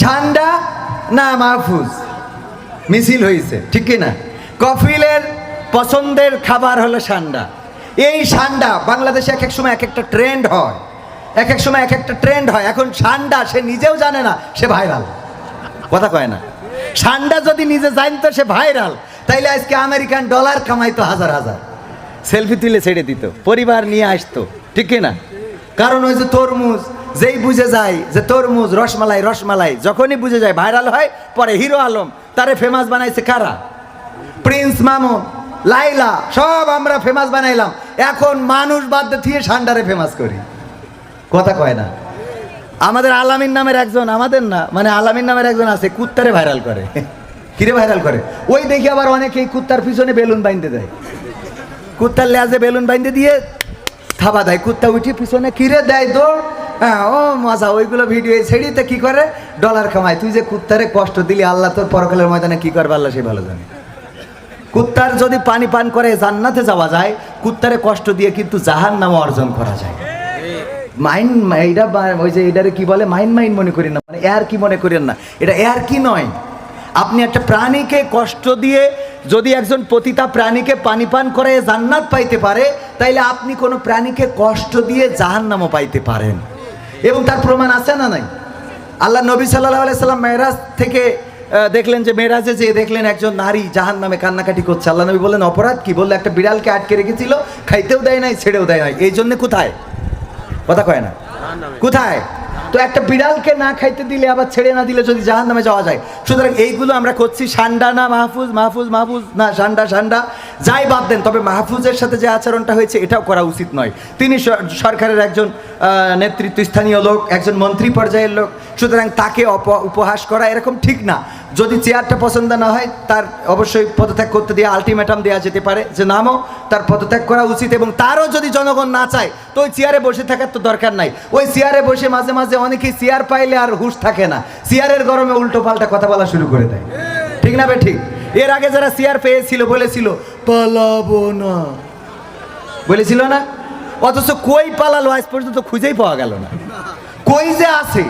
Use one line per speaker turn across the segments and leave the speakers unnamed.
সান্ডা না মাহফুজ? মিছিল হয়েছে ঠিক না? কফিলের পছন্দের খাবার হলো সান্ডা এই সান্ডা বাংলাদেশে এক এক সময় এক একটা ট্রেন্ড হয়। এক এক সময় এক একটা ট্রেন্ড হয়। এখন সান্ডা সে নিজেও জানে না, সে ভাইরাল। কথা কয় না? সান্ডা যদি নিজে জানতো সে ভাইরাল, তাইলে আজকে আমেরিকান ডলার কামাইতো হাজার হাজার। সেলফি তুলে ছেড়ে দিত, পরিবার নিয়ে আসতো, ঠিক না? কারণ ওই যে তরমুজ যেই বুঝে যায় যে তরমুজ, রসমালাই রসমালাই, যখনই বুঝে যায় ভাইরাল হয়, পরে হিরো আলম, তারে ফেমাস বানাইছে কারা? প্রিন্স মামুন, লাইলা, সব আমরা ফেমাস বানাইলাম। এখন মানুষ বাদ দিয়ে সান্ডারে ফেমাস করি। কথা কয় না। আমাদের আলামিন নামের একজন, আমাদের না মানে আলামিন নামের একজন আছে, কুত্তারে ভাইরাল করে। কিরে ভাইরাল করে? ওই দেখি আবার অনেকেই কুত্তার পিছনে বেলুন বাইন্ধে দেয়। কুত্তার লেজে বেলুন বাইন্ধে দিয়ে থাবা দেয়। কুত্তা উঠে পিছনে, কিরে দেয় দৌড়? হ্যাঁ ও মজা, ওইগুলো ভিডিও ছেড়িতে কি করে? ডলার কামায়। তুই যে কুত্তারে কষ্ট দিলি, আল্লাহ তোর পরকালের ময়দানে কি করবে, আল্লাহ সে ভালো জানে। কুত্তার যদি পানি পান করে জান্নাতে যাওয়া যায়, কুত্তারে কষ্ট দিয়ে কিন্তু জাহান নাম অর্জন করা যায়। মাইন্ড এইটা ওই যে এটারে কি বলে? মাইন্ড মাইন্ড মনে করেন না মানে এয়ার কি মনে করেন না? এটা এয়ার কি নয়? আপনি একটা প্রাণীকে কষ্ট দিয়ে যদি একজন পতিতা প্রাণীকে পানি পান করে জান্নাত পাইতে পারে, তাইলে আপনি কোনো প্রাণীকে কষ্ট দিয়ে জাহান্নামও পাইতে পারেন। এবং তার প্রমাণ আছে না নাই? আল্লাহ নবী সাল্লাহ আলাইসাল্লাম মেয়েরাজ থেকে দেখলেন যে মেয়েরাজে যে দেখলেন একজন নারী জাহান নামে কান্নাকাটি করছে। আল্লাহ নবী বললেন, অপরাধ কি? বলল, একটা বিড়ালকে আটকে রেখেছিল, খাইতেও দেয় নাই, ছেড়েও দেয় নাই। এই জন্য কোথায়? কথা কয় না। কোথায়? তো একটা বিড়ালকে না খাইতে দিলে, আবার ছেড়ে না দিলে যদি জাহান নামে যাওয়া যায়। সুতরাং এইগুলো আমরা করছি, সান্ডা না মাহফুজ মাহফুজ মাহফুজ, না সান্ডা সান্ডা। যাই বাদ দেন, তবে মাহফুজের সাথে যে আচরণটা হয়েছে, এটাও করা উচিত নয়। তিনি সরকারের একজন নেতৃত্ব স্থানীয় লোক, একজন মন্ত্রী পর্যায়ের লোক সুতরাং তাকে উপহাস করা এরকম ঠিক না। যদি চেয়ারটা পছন্দ না হয়, তার অবশ্যই পদত্যাগ করতে দিয়ে আলটিমেটাম দেওয়া যেতে পারে। যে নামও তার পদত্যাগ করা উচিত এবং তারও যদি জনগণ না চায়, তো ওই চেয়ারে বসে থাকার তো দরকার নাই। ওই চেয়ারে বসে মাঝে মাঝে অনেকেই চেয়ার পাইলে আর হুঁশ থাকে না। চেয়ারের গরমে উল্টো পাল্টা কথা বলা শুরু করে দেয়। ঠিক না বে ঠিক এর আগে যারা চেয়ার পেয়েছিল, বলেছিল, পালাবো না। বলেছিল না? অথচ কই পালালো? আজ পর্যন্ত খুঁজেই পাওয়া গেল না। কই যে আছে?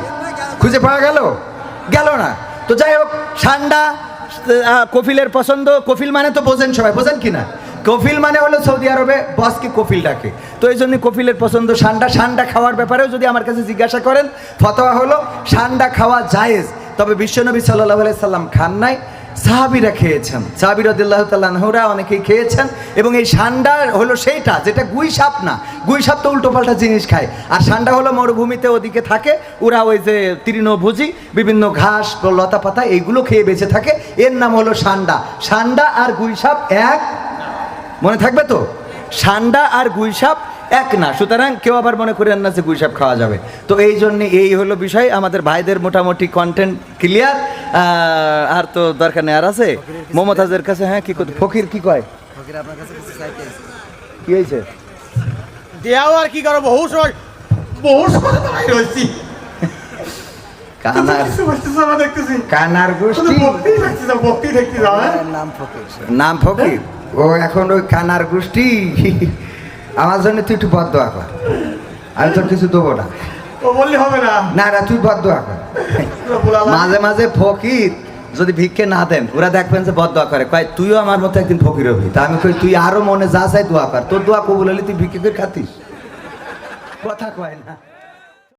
খুঁজে পাওয়া গেল? গেল না। তো যাই হোক আহ, কফিলের পছন্দ। কফিল মানে তো বোঝেন সবাই বোঝেন কি না? কফিল মানে হলো সৌদি আরবে বসকে কফিল ডাকে। তো এই জন্য কফিলের পছন্দ সান্ডা। সান্ডা খাওয়ার ব্যাপারেও যদি আমার কাছে জিজ্ঞাসা করেন ফতোয়া হলো সান্ডা খাওয়া জায়েজ। তবে বিশ্বনবী সাল্লাহ সাল্লাম খান নাই। সাহাবিরা খেয়েছেন। সাহাবি রদুল্লাহ তাল্লাহরা অনেকেই খেয়েছেন এবং এই সান্ডা হলো সেইটা, যেটা গুই সাপ না। গুই সাপ তো উল্টো পাল্টা জিনিস খায়। আর সান্ডা হলো মরুভূমিতে ওদিকে থাকে, ওরা ওই যে তৃণভোজী, বিভিন্ন ঘাস, লতা পাতা, এইগুলো খেয়ে বেঁচে থাকে। এর নাম হলো সান্ডা। সান্ডা আর গুই সাপ এক? মনে থাকবে তো? সান্ডা আর গুই সাপ এক না সুতরাং কেউ আবার মনে করেন না যে গুই সাপ খাওয়া যাবে। তো এই জন্য এই হলো বিষয় আমাদের ভাইদের মোটামুটি কন্টেন্ট ক্লিয়ার আর তো দরকার নেই আর আছে? মমতাজের কাছে হ্যাঁ কি করতে ফকির কি কয়? কি হয়েছে?
দেয়াও আর কি করো বহু সময় বহু সময়
কানার গোষ্ঠী। নাম ফকির? ও এখন ওই কানার গোষ্ঠী। আমার জন্য তুই একটু বদ দোয়া কর আমি তোর কিছু দেবো না।
ও বললে হবে না।
না না তুই বদ দোয়া কর মাঝে মাঝে ফকির যদি ভিক্ষে না দেন ওরা দেখবেন যে বদ দোয়া করে। কয় তুইও আমার মতো একদিন ফকির হবি। তা আমি কই তুই আরও মনে যা চাই দোয়া কর। তোর দোয়া কবুল হলে তুই ভিক্ষে করে খাতিস। কথা কয় না।